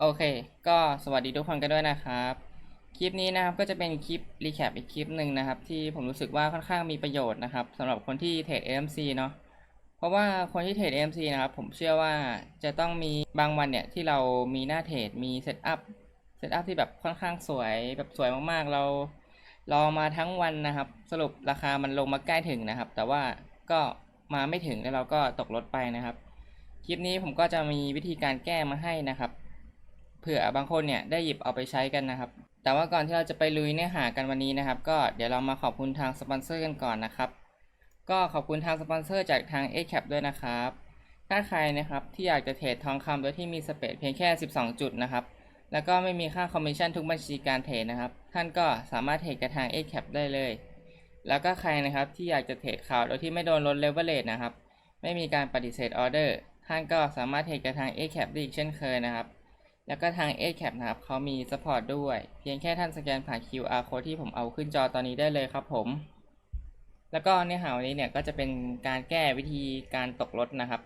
โอเค ก็สวัสดีทุกคนกันด้วยนะครับ คลิปนี้นะครับก็จะเป็นคลิปรีแคปอีกคลิปหนึ่งนะครับ ที่ผมรู้สึกว่าค่อนข้างมีประโยชน์นะครับสำหรับคนที่เทรด AMC เนาะเพราะว่าคนที่เทรด AMC นะครับ ผมเชื่อว่าจะต้องมีบางวันเนี่ยที่เรามีหน้าเทรดมีเซตอัพเซตอัพที่แบบค่อนข้างสวยแบบสวยมากๆ เรารอมาทั้งวันนะครับ สรุปราคามันลงมาใกล้ถึงนะครับ แต่ว่าก็มาไม่ถึงแล้วเราก็ตกรถไปนะครับ คลิปนี้ผมก็จะมีวิธีการแก้มาให้นะครับ ผื่อบางคนเนี่ยได้หยิบเอาไปใช้กันนะครับ แต่ว่าก่อนที่เราจะไปลุยเนื้อหากันวันนี้นะครับ ก็เดี๋ยวเรามาขอบคุณทางสปอนเซอร์กันก่อนนะครับ ก็ขอบคุณทางสปอนเซอร์จากทาง a c a p ด้วยนะครับ ถ้าใครนะครับที่อยากจะเทรดทองคำโดยที่มีสเปดเพียงแค่ 12 จุดนะครับ แล้วก็ไม่มีค่าคอมมิชชั่นทุกบัญชีการเทรดนะครับ ท่านก็สามารถเทรดกับทาง a c a p ได้เลย แล้วก็ใครนะครับที่อยากจะเทรดข่าวโดยที่ไม่โดนลดเลเวลเลทนะครับ ไม่มีการปฏิเสธออเดอร์ ท่านก็สามารถเทรดกับทาง a c a p ได้อีกเช่นเคยนะครับ แล้วก็ทาง a c a p นะครับเขามี support ด้วย เพียงแค่ท่านสแกนผ่าน QR code ที่ผมเอาขึ้นจอตอนนี้ได้เลยครับผม แล้วก็เนื้อหาวันนี้เนี่ยก็จะเป็นการแก้วิธีการตกรถนะครับ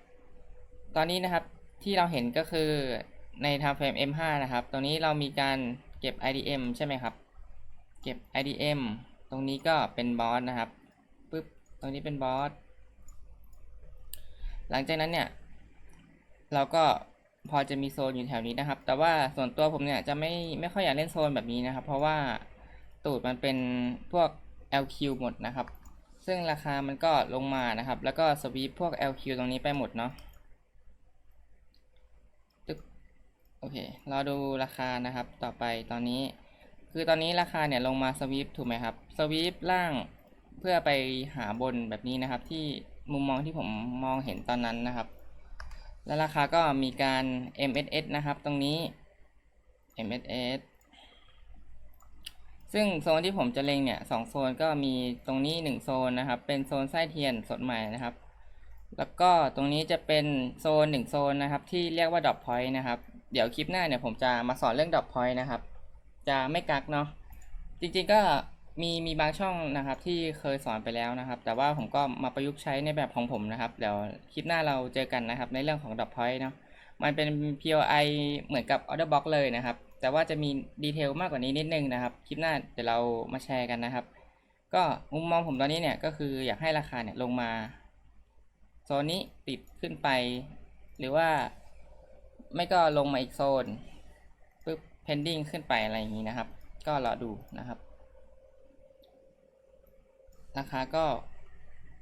ตอนนี้นะครับที่เราเห็นก็คือใน time frame M5 นะครับ ตรงนี้เรามีการเก็บ IDM ใช่ไหมครับ เก็บ IDM ตรงนี้ก็เป็นบอสนะครับปึ๊บตรงนี้เป็นบอสหลังจากนั้นเนี่ยเราก็ พอจะมีโซนอยู่แถวนี้นะครับ แต่ว่าส่วนตัวผมเนี่ยจะไม่ไม่ค่อยอยากเล่นโซนแบบนี้นะครับ เพราะว่าตูดมันเป็นพวก LQ หมดนะครับ ซึ่งราคามันก็ลงมานะครับ แล้วก็สวีปพวก LQ ตรงนี้ไปหมดเนาะตึกโอเคเราดูราคานะครับต่อไปตอนนี้ คือตอนนี้ราคาเนี่ยลงมาสวีปถูกไหมครับสวีปล่างเพื่อไปหาบนแบบนี้นะครับ ที่มุมมองที่ผมมองเห็นตอนนั้นนะครับ แล้วราคาก็มีการ MSS นะครับตรงนี้ MSS ซึ่งโซนที่ผมจะเล็งเนี่ยสองโซนก็มีตรงนี้หนึ่งโซนนะครับ เป็นโซนไส้เทียนสดใหม่นะครับ แล้วก็ตรงนี้จะเป็นโซนหนึ่งโซนนะครับ ที่เรียกว่าดอ p พอยต์นะครับ เดี๋ยวคลิปหน้าเนี่ยผมจะมาสอนเรื่องดอ p พอยต์นะครับ จะไม่กักเนาะจริงๆก็ มีมีบางช่องนะครับที่เคยสอนไปแล้วนะครับ แต่ว่าผมก็มาประยุกต์ใช้ในแบบของผมนะครับ เดี๋ยวคลิปหน้าเราเจอกันนะครับ ในเรื่องของดอ p พอยต์เนาะมันเป็น POI เหมือนกับ Order Box เลยนะครับ แต่ว่าจะมีดีเทลมากกว่านี้นิดนึงนะครับ คลิปหน้าเดี๋ยวเรามาแชร์กันนะครับ ก็มุมมองผมตอนนี้เนี่ยก็คืออยากให้ราคาเนี่ยลงมาโซนนี้ติดขึ้นไป หรือว่าไม่ก็ลงมาอีกโซนปึ๊บ pending ขึ้นไปอะไรอย่างนี้นะครับ ก็รอดูนะครับ ราคาก็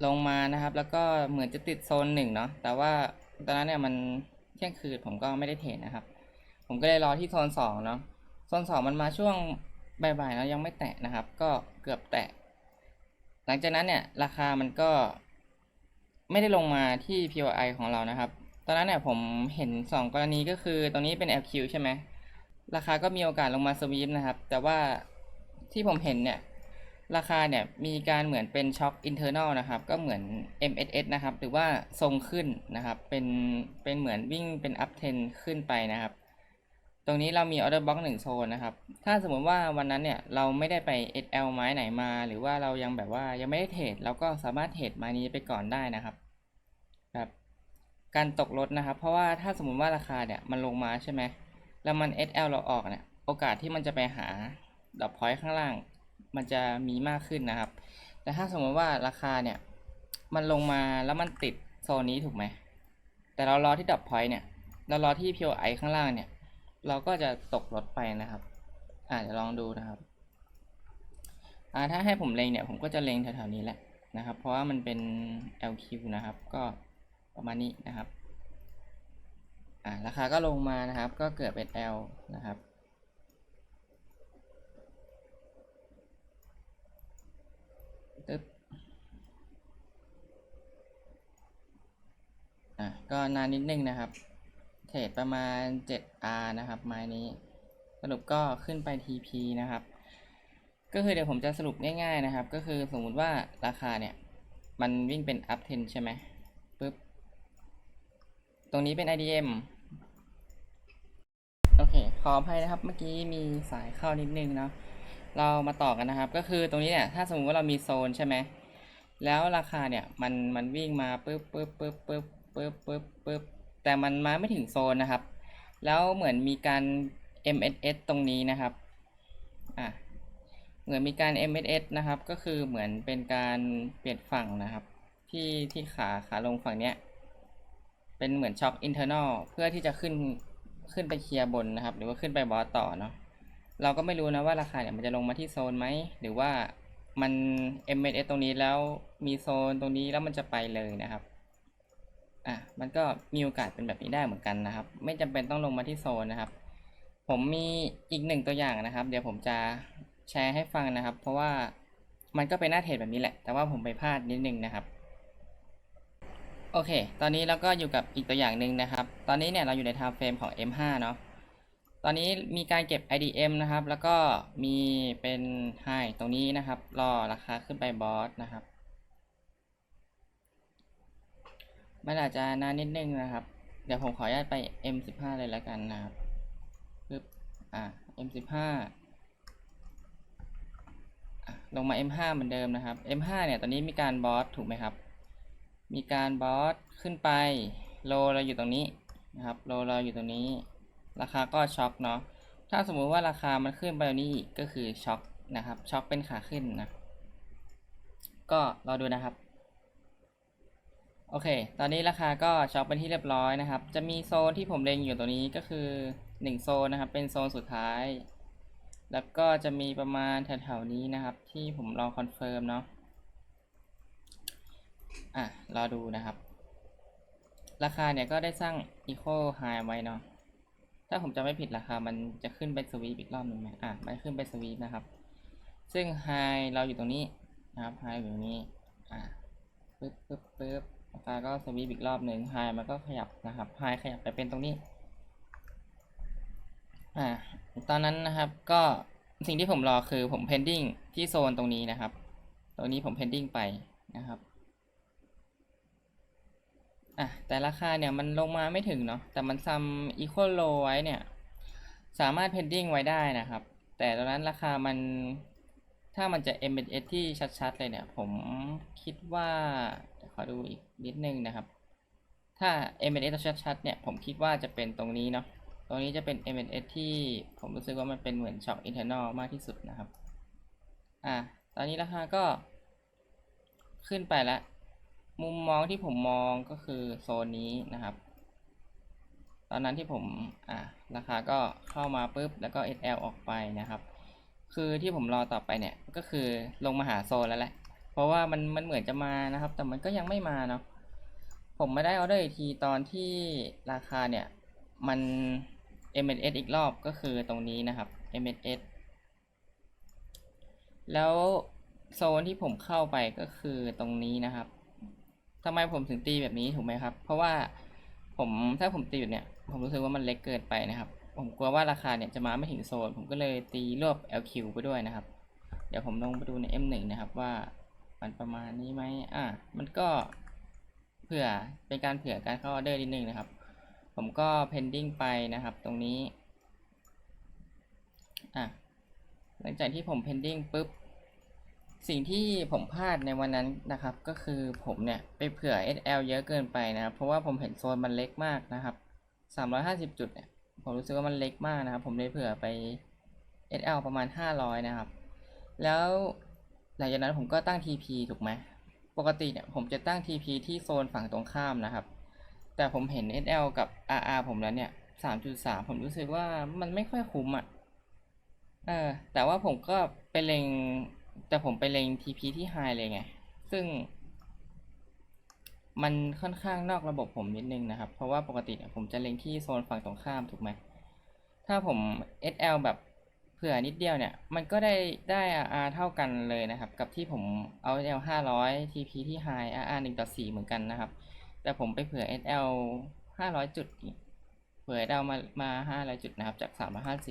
ลงมานะครับ แล้วก็เหมือนจะติดโซนหนึ่งเนาะแต่ว่าตอนนั้นเนี่ยมันเที่ยงคืนผมก็ไม่ได้เทรดนะครับ ผมก็เลยรอที่โซนสองเนาะโซนสองมันมาช่วงบ่ายๆแล้วยังไม่แตะนะครับ ก็เกือบแตะ หลังจากนั้นเนี่ยราคามันก็ไม่ได้ลงมาที่ POI ของเรานะครับ ตอนนั้นเนี่ยผมเห็น 2 กรณีก็คือตรงนี้เป็น LQ ใช่ไหม ราคาก็มีโอกาสลงมาสวีปนะครับ แต่ว่าที่ผมเห็นเนี่ย ราคาเนี่ยมีการเหมือนเป็นช็อคอินเทอร์นอลนะครับ ก็เหมือน MSS นะครับ หรือว่าทรงขึ้นนะครับ เป็นเป็นเหมือนวิ่งเป็น up trend ขึ้นไปนะครับ ตรงนี้เรามี order box หนึ่งโซนนะครับ ถ้าสมมติว่าวันนั้นเนี่ยเราไม่ได้ไป SL ไม้ไหนมา หรือว่าเรายังแบบว่ายังไม่ได้เทรดเราก็สามารถเทรดไม้นี้ไปก่อนได้นะครับแบบการตกรถนะครับ เพราะว่าถ้าสมมติว่าราคาเนี่ยมันลงมาใช่ไหมแล้วมัน SL เราออกเนี่ยโอกาสที่มันจะไปหาดอกพอยต์ข้างล่าง มันจะมีมากขึ้นนะครับ แต่ถ้าสมมติว่าราคาเนี่ยมันลงมาแล้วมันติดโซนนี้ถูกไหม แต่เรารอที่ดอกพอยต์เนี่ย เรารอที่ POI ข้างล่างเนี่ย เราก็จะตกรถไปนะครับ อ่าเดี๋ยวลองดูนะครับอ่าถ้าให้ผมเล็งเนี่ย ผมก็จะเล็งแถวๆนี้แหละนะครับ เพราะว่ามันเป็น LQ นะครับ ก็ประมาณนี้นะครับ อ่าราคาก็ลงมานะครับ ก็เกิดเป็น L นะครับ ตึ๊บอะก็นานนิดนึงนะครับ เทรดประมาณ 7R นะครับไม้นี้ สรุปก็ขึ้นไป TP นะครับ ก็คือเดี๋ยวผมจะสรุปง่ายๆนะครับ ก็คือสมมุติว่าราคาเนี่ย มันวิ่งเป็น up trend ใช่ไหมปึ๊บ ตรงนี้เป็น IDM โอเค ขออภัยนะครับ เมื่อกี้มีสายเข้านิดนึงเนาะ เรามาต่อกันนะครับ ก็คือตรงนี้เนี่ยถ้าสมมติว่าเรามีโซนใช่ไหมแล้วราคาเนี่ยมันมันวิ่งมาปึ๊บปึ๊บปึ๊บปึ๊บปึ๊บปึ๊บปึ๊บแต่มันมาไม่ถึงโซนนะครับ แล้วเหมือนมีการ MSS ตรงนี้นะครับอะเหมือนมีการ MSS นะครับ ก็คือเหมือนเป็นการเปลี่ยนฝั่งนะครับ ที่ที่ขาขาลงฝั่งเนี้ยเป็นเหมือนช็อคอินเทอร์นอลเพื่อที่จะขึ้นขึ้นไปเคลียร์บนนะครับ หรือว่าขึ้นไปบอสต่อเนาะ เราก็ไม่รู้นะว่าราคาเนี่ยมันจะลงมาที่โซนไหม หรือว่ามัน MSS ตรงนี้แล้วมีโซนตรงนี้แล้วมันจะไปเลยนะครับ อะ มันก็มีโอกาสเป็นแบบนี้ได้เหมือนกันนะครับ ไม่จำเป็นต้องลงมาที่โซนนะครับ ผมมีอีกหนึ่งตัวอย่างนะครับ เดี๋ยวผมจะแชร์ให้ฟังนะครับ เพราะว่ามันก็เป็นหน้าเทรดแบบนี้แหละ แต่ว่าผมไปพลาดนิดนึงนะครับ โอเค ตอนนี้เราก็อยู่กับอีกตัวอย่างหนึ่งนะครับ ตอนนี้เนี่ยเราอยู่ใน time frame ของ M5 เนาะ ตอนนี้มีการเก็บ IDM นะครับ แล้วก็มีเป็น High ตรงนี้นะครับ รอราคาขึ้นไปบอสนะครับมันอาจจะนานนิดนึงนะครับ เดี๋ยวผมขออนุญาตไป M15 เลยแล้วกันนะครับปึ๊บอ่า M15 ลงมา M5 เหมือนเดิมนะครับ M5 เนี่ยตอนนี้มีการบอสถูกไหมครับ มีการบอสขึ้นไป โลเราอยู่ตรงนี้นะครับ โลเราอยู่ตรงนี้ ราคาก็ช็อคเนาะถ้าสมมุติว่าราคามันขึ้นไปตรงนี้อีกก็คือช็อคนะครับช็อคเป็นขาขึ้นนะก็รอดูนะครับโอเค ตอนนี้ราคาก็ช็อคเป็นที่เรียบร้อยนะครับ จะมีโซนที่ผมเล็งอยู่ตรงนี้ก็คือ 1 โซนนะครับ เป็นโซนสุดท้าย แล้วก็จะมีประมาณแถวๆนี้นะครับ ที่ผมลองคอนเฟิร์มเนาะ อะ รอดูนะครับ ราคาเนี่ยก็ได้สร้าง Eco High ไว้เนาะ ถ้าผมจะไม่ผิดราคา มันจะขึ้นไปสวีปอีกรอบหนึ่งไหมอะมันขึ้นไปสวีปนะครับ ซึ่ง High เราอยู่ตรงนี้นะครับ High อยู่ตรงนี้อะปึ๊บปึ๊บปึ๊บราคาก็สวีปอีกรอบหนึ่ง High มันก็ขยับนะครับ High ขยับไปเป็นตรงนี้อ่าตอนนั้นนะครับก็สิ่งที่ผมรอคือผม pending ที่โซนตรงนี้นะครับ ตรงนี้ผม pending ไปนะครับ อะแต่ราคาเนี่ยมันลงมาไม่ถึงเนาะแต่มันซัม equal low ไว้เนี่ยสามารถ pending ไว้ได้นะครับ แต่ตอนนั้นราคามันถ้ามันจะ MNS ที่ชัดๆเลยเนี่ย ผมคิดว่าขอดูอีกนิดนึงนะครับ ถ้า MNS ชัดๆเนี่ยผมคิดว่าจะเป็นตรงนี้เนาะตรงนี้จะเป็น MNS ที่ผมรู้สึกว่ามันเป็นเหมือนช็อค internal มากที่สุดนะครับอะตอนนี้ราคาก็ขึ้นไปแล้ว มุมมองที่ผมมองก็คือโซนนี้นะครับ ตอนนั้นที่ผมอะราคาก็เข้ามาปุ๊บแล้วก็ SL ออกไปนะครับ คือที่ผมรอต่อไปเนี่ยก็คือลงมาหาโซนแล้วแหละ เพราะว่ามันมันเหมือนจะมานะครับ แต่มันก็ยังไม่มาเนาะผมไม่ได้ออเดอร์อีกทีตอนที่ราคาเนี่ยมัน MNS อีกรอบก็คือตรงนี้นะครับ MNS แล้วโซนที่ผมเข้าไปก็คือตรงนี้นะครับ ทำไมผมถึงตีแบบนี้ถูกไหมครับ เพราะว่าผมถ้าผมตีแบบเนี้ยผมรู้สึกว่ามันเล็กเกินไปนะครับ ผมกลัวว่าราคาเนี่ยจะมาไม่ถึงโซน ผมก็เลยตีรวบ LQ ไปด้วยนะครับ เดี๋ยวผมลงไปดูใน M1 นะครับว่ามันประมาณนี้ไหมอะ มันก็เผื่อเป็นการเผื่อการเข้าออเดอร์นิดนึงนะครับ ผมก็ pending ไปนะครับ ตรงนี้ อะ หลังจากที่ผม pending ปุ๊บ สิ่งที่ผมพลาดในวันนั้นนะครับ ก็คือผมเนี่ยไปเผื่อ SL เยอะเกินไปนะครับ เพราะว่าผมเห็นโซนมันเล็กมากนะครับ 350 จุดเนี่ยผมรู้สึกว่ามันเล็กมากนะครับ ผมเลยเผื่อไป SL ประมาณ 500 นะครับ แล้วหลังจากนั้นผมก็ตั้ง TP ถูกไหมปกติเนี่ยผมจะตั้ง TP ที่โซนฝั่งตรงข้ามนะครับ แต่ผมเห็น SL กับ RR ผมแล้วเนี่ย 3.3 ผมรู้สึกว่ามันไม่ค่อยคุ้มอะเออแต่ว่าผมก็ไปเล็ง แต่ผมไปเล็ง TP ที่ High เลยไง ซึ่ง มันค่อนข้างนอกระบบผมนิดนึงนะครับ เพราะว่าปกติผมจะเล็งที่โซนฝั่งตรงข้ามถูกไหม ถ้าผม SL แบบเผื่อนิดเดียวเนี่ย มันก็ได้ได้ RR เท่ากันเลยนะครับ กับที่ผมเอา SL 500 TP ที่ High RR 1ต่อ4เหมือนกันนะครับ แต่ผมไปเผื่อ SL 500 จุดอีกเผื่อ SL มามา500 จุดนะครับ จาก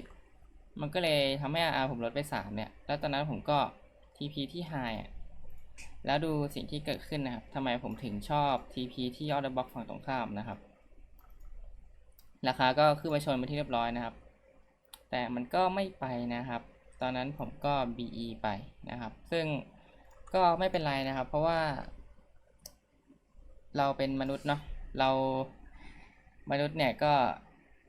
350 มันก็เลยทำให้ RR ผมลดไป 3 เนี่ย แล้วตอนนั้นผมก็ TP ที่ High แล้วดูสิ่งที่เกิดขึ้นนะครับทำไมผมถึงชอบ TP ที่ Order Box ฝั่งตรงข้ามนะครับ ราคาก็ขึ้นมาชนไปที่เรียบร้อยนะครับ แต่มันก็ไม่ไปนะครับ ตอนนั้นผมก็ BE ไปนะครับ ซึ่งก็ไม่เป็นไรนะครับ เพราะว่า เราเป็นมนุษย์เนาะเรามนุษย์เนี่ยก็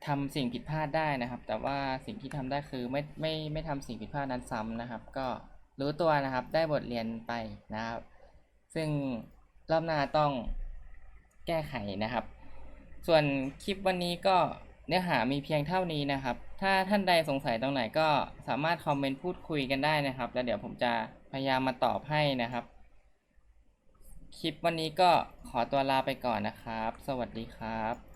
ทำสิ่งผิดพลาดได้นะครับ แต่ว่าสิ่งที่ทำได้คือไม่ไม่ไม่ทำสิ่งผิดพลาดนั้นซ้ำนะครับ ก็ รู้ตัวนะครับ ได้บทเรียนไปนะครับ ซึ่งรอบหน้าต้องแก้ไขนะครับ ส่วนคลิปวันนี้ก็เนื้อหามีเพียงเท่านี้นะครับ ถ้าท่านใดสงสัยตรงไหนก็สามารถคอมเมนต์พูดคุยกันได้นะครับ แล้วเดี๋ยวผมจะพยายามมาตอบให้นะครับ คลิปวันนี้ก็ขอตัวลาไปก่อนนะครับ สวัสดีครับ